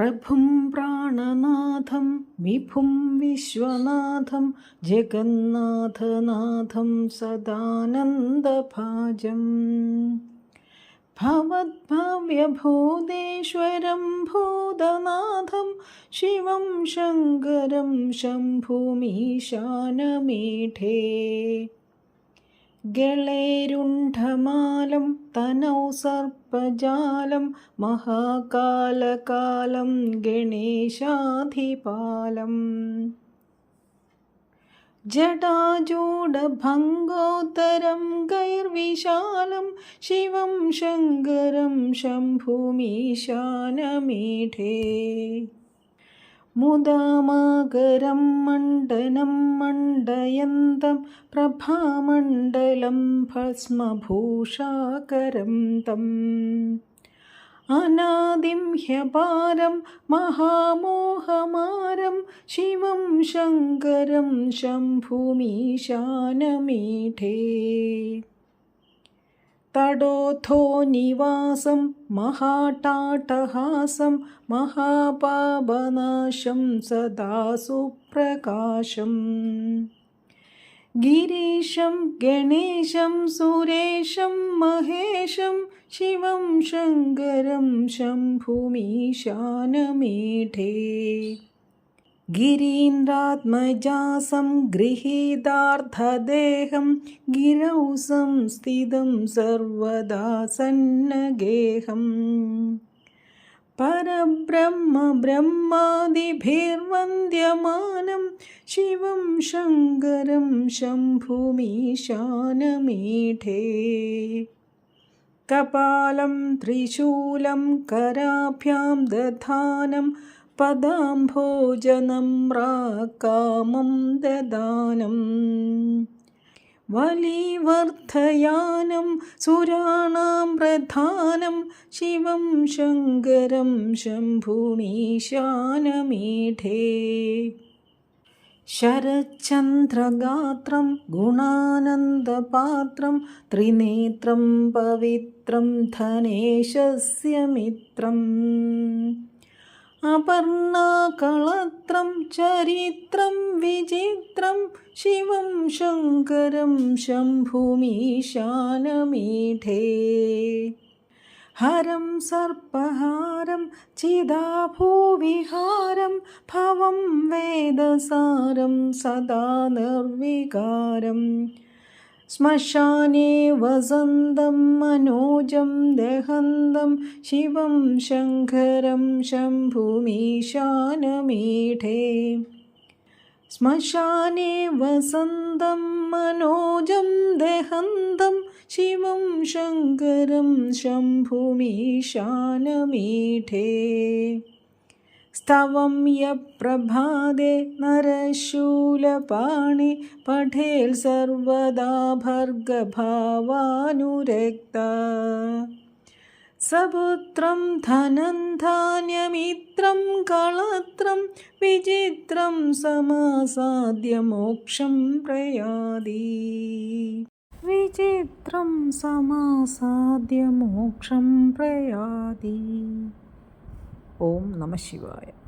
പ്രഭും പ്രാണനാഥം വിഭും വിശ്വനാഥം ജഗന്നാഥനാഥം സദാനന്ദഭാജം. ഭവദ്ഭവ്യഭൂതേശ്വരം ഭൂതനാഥം ശിവം ശങ്കരം ശംഭുമീശാനമീഠേ. ഗളേരുണ്ഠമാലം തനൗ സർപ്പജാലം മഹാകാലകാലം ഗണേശാധിപാലം. ജടാജൂഢഭംഗോത്തരം ഗൈർവിശാലം ശിവം ശങ്കരം ശംഭുമീശാനമീഠേ. മുദാമാകരം മണ്ഡനം മണ്ഡയന്തം പ്രഭാമണ്ഡലം ഭസ്മഭൂഷാകരം തം. അനാദിം ഹ്യപാരം മഹാമോഹമാരം ശിവം ശങ്കരം ശംഭുമീശാനമീഠേ. തടോഥോ നിവാസം മഹാട്ടാട്ടഹാസം മഹാപാപനാശം സദാസുപ്രകാശം ഗിരീശം ഗണേശം സുരേശം മഹേശം ശിവം ശങ്കരം ശംഭുമീശാനമീഠേ गिरीन्द्रात्मजासं गृहीतार्थदेहं गिरौ संस्थितं सर्वदा सन्नगेहं परब्रह्मब्रह्मादिभिर्वन्द्यमानं शिवं शङ्करं शम्भुमीशानमीठे। कपालं त्रिशूलं कराभ्यां दधानं ദധാനം പദാംഭോജനം രാകാമം ദദാനം. വലിവർദ്ധയാനം സുരാണാം പ്രധാനം. ശിവം ശങ്കരം ശംഭുമീശാനമീഠേ. ശരചന്ദ്രഗാത്രം ഗുണാനന്ദപാത്രം. ത്രിനേത്രം പവിത്രം ധനേശസ്യ മിത്രം അപർണാകളത്രം ചരിത്രം വിചിത്രം ശിവം ശങ്കരം ശംഭുമീശാനമീഠേ. ഹരം സർപ്പഹാരം ചിദാഭൂവിഹാരം ഭവം വേദസാരം സദാ നിർവികാരം. ശ്മശാനേ വസന്തം മനോജം ദഹന്തം ശിവം ശങ്കരം ശംഭുമീശാനമീഠേ. ശ്മശാനേ വസന്തം മനോജം ദഹന്തം ശിവം ശങ്കരം ശംഭുമീശാനമീഠേ. സ്തവം യപ്രഭാതേ നരശൂലപാണി പഠേൽ സർവദാ ഭർഗഭാവാനുരക്ത. സപുത്രം ധനം ധാന്യമിത്രം കളത്രം വിചിത്രം സമാസാദ്യ മോക്ഷം പ്രയാതി. വിചിത്രം സമാസാദ്യ മോക്ഷം പ്രയാതി. ഓം നമ ശിവായ.